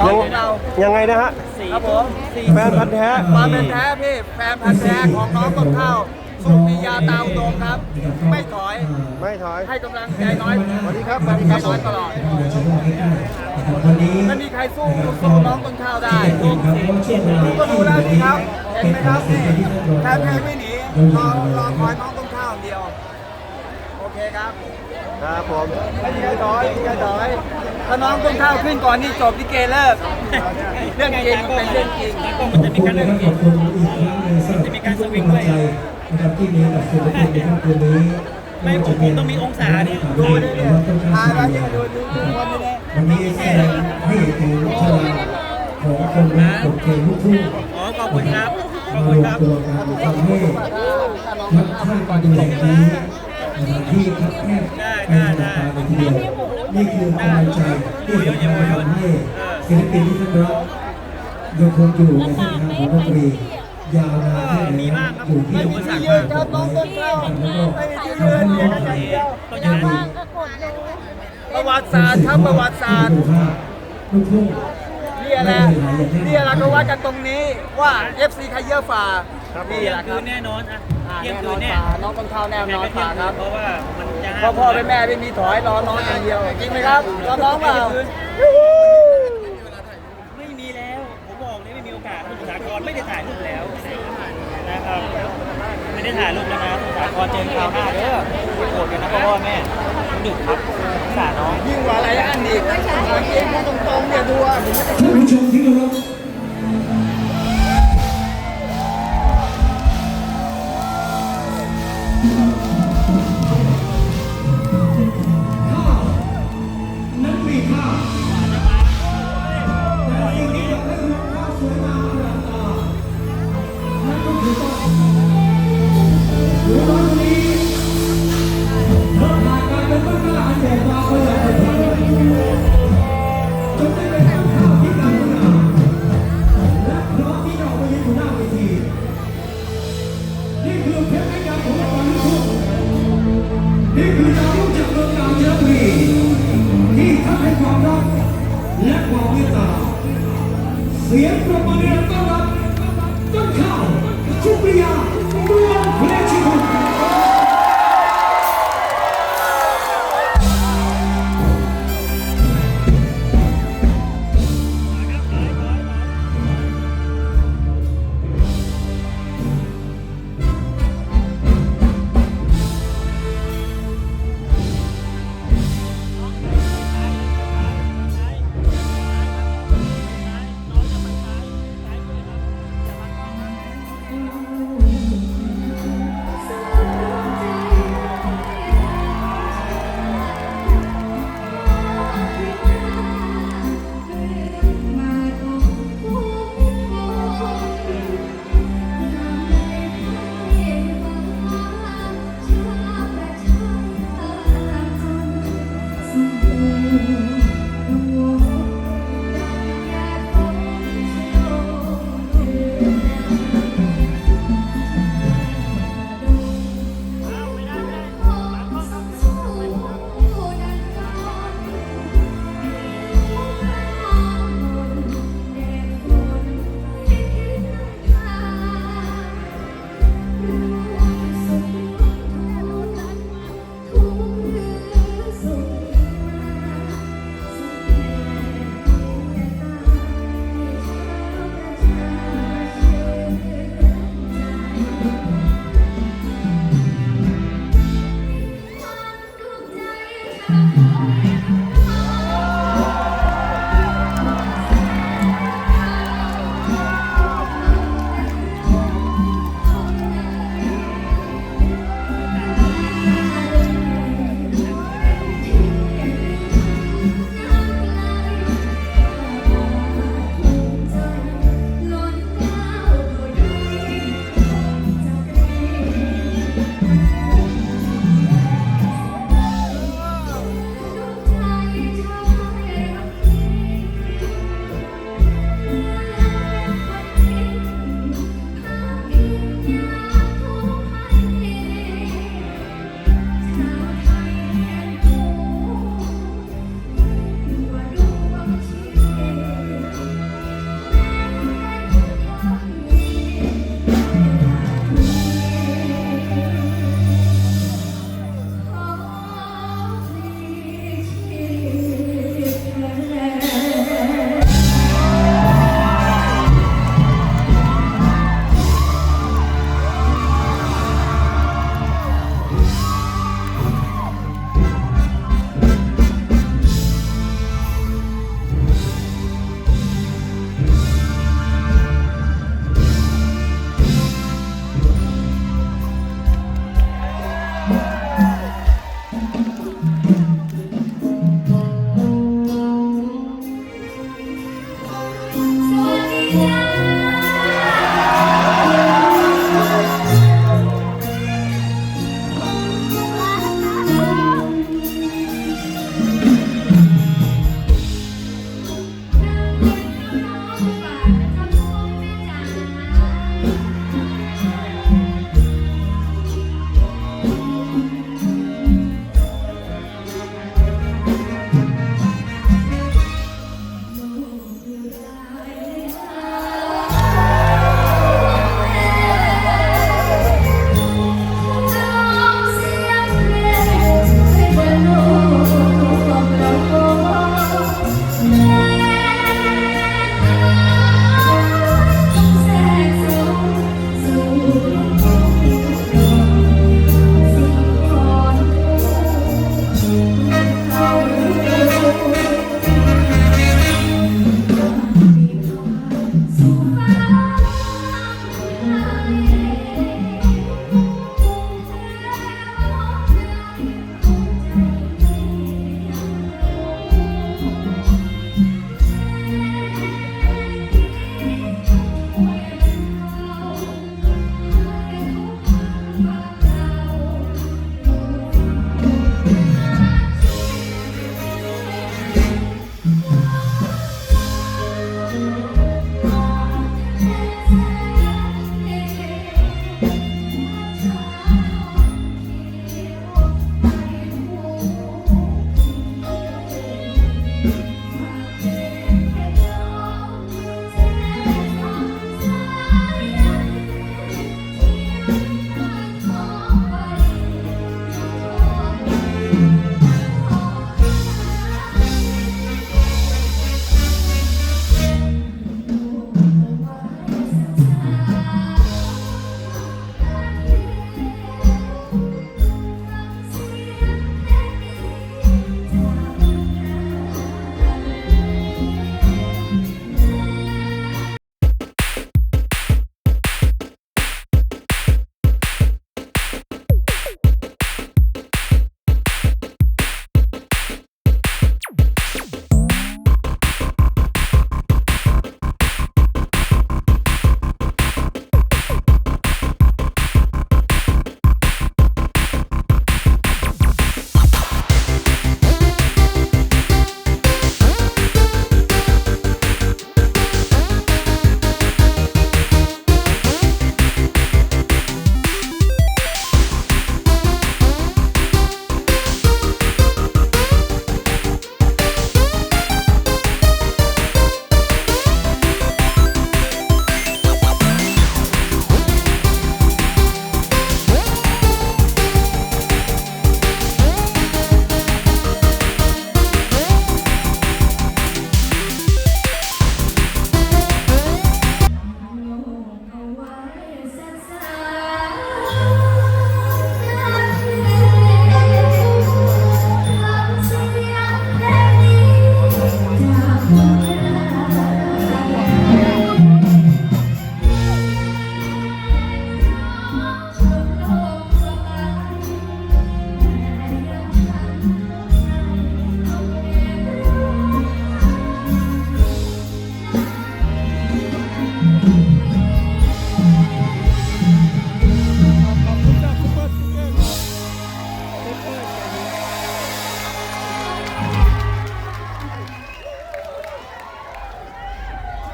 น้องของเรายังไงนะฮะ ครับผมแฟนพันธ์แท้ มาเป็นแท้พี่แฟนพันธ์แท้ของน้องต้นข้าวสุขมียาตาวตรงครับ ไม่ถอย ไม่ถอยให้กำลังใจน้อยสวัสดีครับสวัสดีครับน้อยตลอดวันนี้ไม่มีใครสู้สู้น้องต้นข้าวได้ดูก็ดูแล้วนี่ครับเห็นไหมครับนี่แทนเพลไม่หนีรอรอคอยน้องต้นข้าวอย่างเดียว โอเคครับ ครับผมไม่มีใครถอยไม่มีใครถอยถ้าน้องต้นข้าวขึ้นก่อนนี่จบที่เกเลิกเรื่องจริงมันเป็นเรื่องจริงก็มันจะมีการเรื่องขอบคุณอีกครั้งหนึงสำหรับทุกกำลังใจนะครับที่มีกับคุณทุกคนในค่ำคืนนี้ไม่ผมผมต้องมีองศาดิดูดิเนี่ยทายมาเนี่ยดูดูดูคนนี้เนี่ยวันนี้แสดงให้เห็นถึงพลังของคนรักบทเพลงลูกทุ่งอ๋อขอบคุณครับขอบมารคุณวคมรับตัวกันทำให้วัดท่ากันดูแลนี้นะครับที่ครับแคบไม่ธรรมดาเลยทีเดียวนี่คือกำลังใจที่สำคัญทำให้ศิลปินที่ท่านรักยังคงอยู่ในเส้นทางของดนตรียาวนานแค่ไหนอยู่ที่ไม่มีที่ยืนครับน้องต้วไม่มีที่ยืนยืนอย่างเดียวยังมีประวัติศาสตร์ครับประวัติศาสตร์ลูกทุ่งลูกทุ่งนี่แหละนี่แหละก็วัดกันตรงนี้ว่า FC ใครเยอะฝ่า นี่แหละคคืรับนแน่นอนอะอ่าเที่ยงแน่นคือนนแน่ฝ่าน้องต้นข้าวแน่นอนฝ่าครับ เพราะว่ามันจะพ่อพ่อเป็นแม่ไม่มีถอยรอน้องอย่างเดียวจริงไหมครับรอน้องเปล่าไม่ เสียงประมือต้อนรับต้นข้าวชุบริยาดว